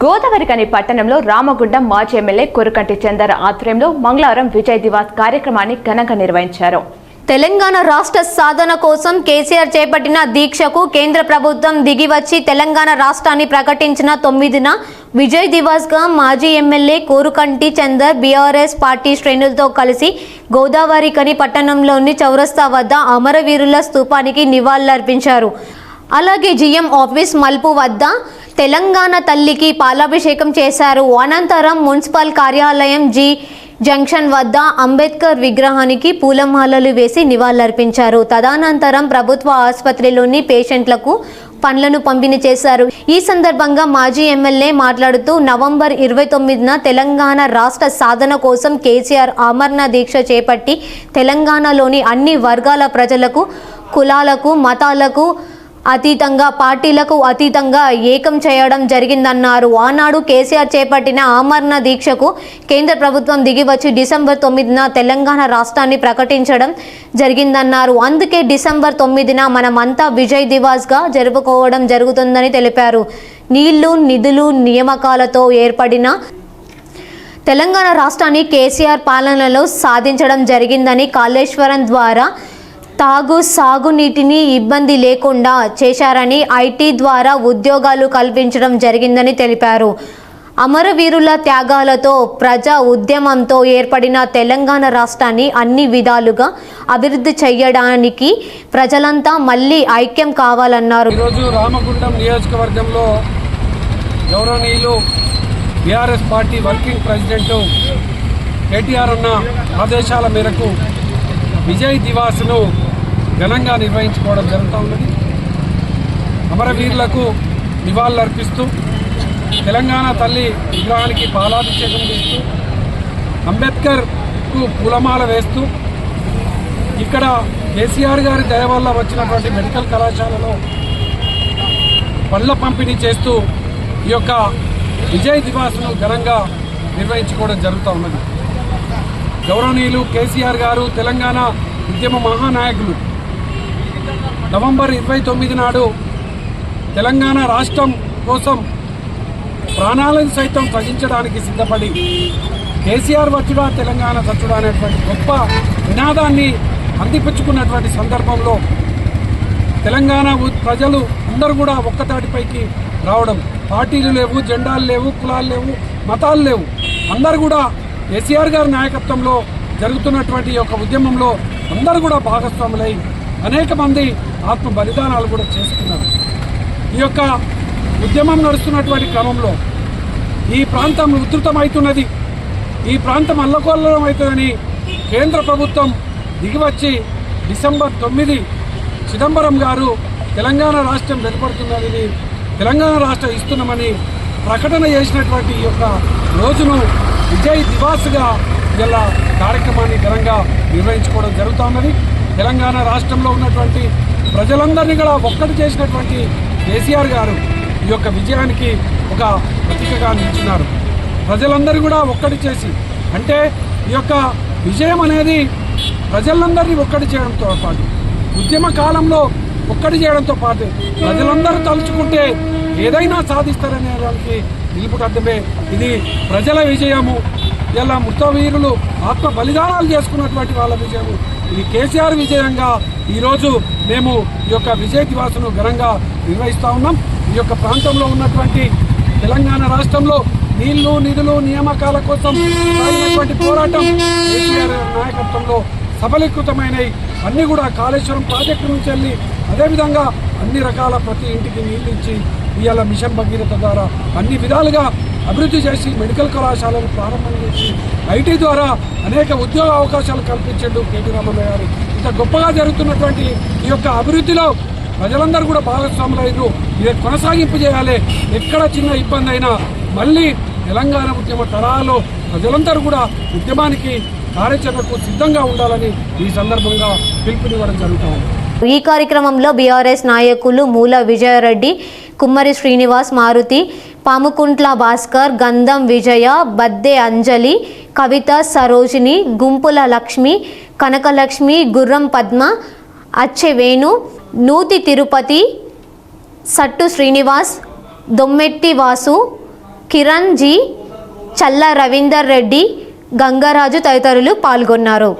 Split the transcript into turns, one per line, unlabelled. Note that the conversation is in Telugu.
గోదావరికని పట్టణంలో రామగుండం మాజీ ఎమ్మెల్యే కొరుకంటి చందర్ ఆధ్వర్యంలో మంగళవారం విజయ్ దివాస్ కార్యక్రమాన్ని ఘనంగా నిర్వహించారు.
తెలంగాణ రాష్ట్ర సాధన కోసం కేసీఆర్ చేపట్టిన దీక్షకు కేంద్ర ప్రభుత్వం దిగివచ్చి తెలంగాణ రాష్ట్రాన్ని ప్రకటించిన తొమ్మిదిన విజయ్ దివాస్గా మాజీ MLA Korukanti Chander BRS party శ్రేణులతో కలిసి గోదావరి కని పట్టణంలోని చౌరస్తా వద్ద అమరవీరుల స్తూపానికి నివాళులర్పించారు. అలాగే జిఎం ఆఫీస్ మల్పు వద్ద తెలంగాణ తల్లికి పాలాభిషేకం చేశారు. అనంతరం మున్సిపల్ కార్యాలయం జి జంక్షన్ వద్ద అంబేద్కర్ విగ్రహానికి పూలమాలలు వేసి నివాళులర్పించారు. తదనంతరం ప్రభుత్వ ఆసుపత్రిలోని పేషెంట్లకు పండ్లను పంపిణీ చేశారు. ఈ సందర్భంగా మాజీ ఎమ్మెల్యే మాట్లాడుతూ నవంబర్ ఇరవై తొమ్మిదిన తెలంగాణ రాష్ట్ర సాధన కోసం కేసీఆర్ ఆమరణ దీక్ష చేపట్టి తెలంగాణలోని అన్ని వర్గాల ప్రజలకు కులాలకు మతాలకు అతీతంగా పార్టీలకు అతీతంగా ఏకం చేయడం జరిగిందన్నారు. ఆనాడు కేసీఆర్ చేపట్టిన ఆమరణ దీక్షకు కేంద్ర ప్రభుత్వం దిగివచ్చి డిసెంబర్ తొమ్మిదిన తెలంగాణ రాష్ట్రాన్ని ప్రకటించడం జరిగిందన్నారు. అందుకే డిసెంబర్ తొమ్మిదిన మనమంతా విజయ్ దివాస్గా జరుపుకోవడం జరుగుతుందని తెలిపారు. నీళ్ళు నిధులు నియామకాలతో ఏర్పడిన తెలంగాణ రాష్ట్రాన్ని కేసీఆర్ పాలనలో సాధించడం జరిగిందని కాళేశ్వరం ద్వారా తాగు సాగునీటిని ఇబ్బంది లేకుండా చేశారని ఐటీ ద్వారా ఉద్యోగాలు కల్పించడం జరిగిందని తెలిపారు. అమరవీరుల త్యాగాలతో ప్రజా ఉద్యమంతో ఏర్పడిన తెలంగాణ రాష్ట్రాన్ని అన్ని విధాలుగా అభివృద్ధి చేయడానికి ప్రజలంతా మళ్ళీ ఐక్యం కావాలన్నారు.
ఈరోజు రామగుండం నియోజకవర్గంలో గౌరవనీయులు BRS party working president KTR ఉన్న ఆదేశాల మేరకు విజయ్ దివాస్ను ఘనంగా నిర్వహించుకోవడం జరుగుతూ ఉన్నది అమరవీరులకు నివాళులర్పిస్తూ తెలంగాణ తల్లి విగ్రహానికి పాలాభిషేకం చేస్తూ అంబేద్కర్కు పూలమాల వేస్తూ ఇక్కడ కేసీఆర్ గారి దయ వల్ల వచ్చినటువంటి మెడికల్ కళాశాలలో పళ్ళ పంపిణీ చేస్తూ ఈ యొక్క విజయ్ దివాస్ను ఘనంగా నిర్వహించుకోవడం జరుగుతూ ఉన్నది గౌరవనీయులు కేసీఆర్ గారు తెలంగాణ ఉద్యమ మహానాయకులు నవంబర్ ఇరవై తొమ్మిది నాడు తెలంగాణ రాష్ట్రం కోసం ప్రాణాలను సైతం త్యజించడానికి సిద్ధపడి కేసీఆర్ వచ్చుడా తెలంగాణ సచ్చుడా అనేటువంటి గొప్ప నినాదాన్ని అందిపుచ్చుకున్నటువంటి సందర్భంలో తెలంగాణ ప్రజలు అందరూ కూడా ఒక్కతాటిపైకి రావడం. పార్టీలు లేవు జెండాలు లేవు కులాలు లేవు మతాలు లేవు. అందరూ కూడా కేసీఆర్ గారి నాయకత్వంలో జరుగుతున్నటువంటి ఈ యొక్క ఉద్యమంలో అందరూ కూడా భాగస్వాములై అనేక మంది ఆత్మ బలిదానాలు కూడా చేసుకున్నారు. ఈ యొక్క ఉద్యమం నడుస్తున్నటువంటి క్రమంలో ఈ ప్రాంతం ఉధృతమవుతున్నది. ఈ ప్రాంతం అల్లకొల్లం అవుతుందని కేంద్ర ప్రభుత్వం దిగివచ్చి డిసెంబర్ తొమ్మిది చిదంబరం గారు తెలంగాణ రాష్ట్రం వెలుపడుతున్నదని తెలంగాణ రాష్ట్రం ఇస్తున్నామని ప్రకటన చేసినటువంటి ఈ యొక్క రోజును విజయ్ దివాస్గా ఇలా కార్యక్రమాన్ని ఘనంగా నిర్వహించుకోవడం జరుగుతూ ఉన్నది. తెలంగాణ రాష్ట్రంలో ఉన్నటువంటి ప్రజలందరినీ కూడా ఒక్కటి చేసినటువంటి కేసీఆర్ గారు ఈ యొక్క విజయానికి ఒక ప్రతీకగా నిలిచినారు. ప్రజలందరూ కూడా ఒక్కటి చేసి అంటే ఈ యొక్క విజయం అనేది ప్రజలందరినీ ఒక్కటి చేయడంతో పాటు ఉద్యమ కాలంలో ఒక్కటి చేయడంతో పాటు ప్రజలందరూ తలుచుకుంటే ఏదైనా సాధిస్తారనే దానికి నిలుపుటద్దమే ఇది ప్రజల విజయము. ఇలా మృతవీరులు ఆత్మ బలిదానాలు చేసుకున్నటువంటి వాళ్ళ విజయము. ఇది కేసీఆర్ విజయంగా ఈరోజు మేము ఈ యొక్క విజయ దివాసును ఘనంగా నిర్వహిస్తూ ఉన్నాం. ఈ యొక్క ప్రాంతంలో ఉన్నటువంటి తెలంగాణ రాష్ట్రంలో నీళ్ళు నిధులు నియామకాల కోసం సాగినటువంటి పోరాటం కేసీఆర్ నాయకత్వంలో సఫలీకృతమైనవి అన్నీ కూడా కాళేశ్వరం ప్రాజెక్టు నుంచి వెళ్ళి అదేవిధంగా అన్ని రకాల ప్రతి ఇంటికి నీళ్ళు ఇచ్చి ఇవాళ మిషన్ భగీరథ ద్వారా అన్ని విధాలుగా అభివృద్ధి చేసి మెడికల్ కళాశాలను ప్రారంభం చేసి ఐటీ ద్వారా అనేక ఉద్యోగ అవకాశాలు కల్పించండు కేటీ రామయ్య గారు. ఇంత గొప్పగా జరుగుతున్నటువంటి ఈ యొక్క అభివృద్ధిలో ప్రజలందరూ కూడా భాగస్వాములైన ఇది కొనసాగింపు చేయాలి. ఎక్కడ చిన్న ఇబ్బంది అయినా మళ్ళీ తెలంగాణ ఉద్యమ తరాలో ప్రజలందరూ కూడా ఉద్యమానికి కార్యాచరణకు సిద్ధంగా ఉండాలని ఈ సందర్భంగా పిలుపునివ్వడం జరుగుతుంది
ఈ కార్యక్రమంలో బీఆర్ఎస్ నాయకులు మూల విజయారెడ్డి కుమ్మరి శ్రీనివాస్ మారుతి పాముకుంట్ల భాస్కర్ గంధం విజయ బద్దే అంజలి కవిత సరోజిని గుంపుల లక్ష్మి కనకలక్ష్మి గుర్రం పద్మ అచ్చె వేణు నూతి తిరుపతి సట్టు శ్రీనివాస్ దొమ్మెట్టి వాసు కిరణ్ జీ చల్ల రవీందర్ రెడ్డి గంగరాజు తదితరులు పాల్గొన్నారు.